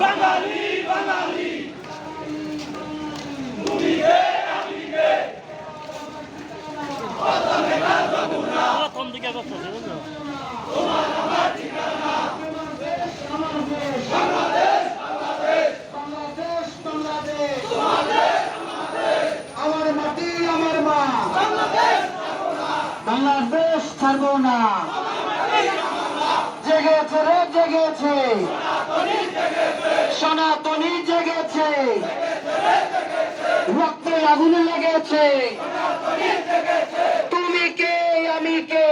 বাঙালি বাঙালি দিকে করতেছে বাংলাদেশ ছাড়বো না জেগেছে রে জেগেছে। সনাতনী জেগেছে। রক্তে আগুন লেগেছে। তুমি কে আমি কে?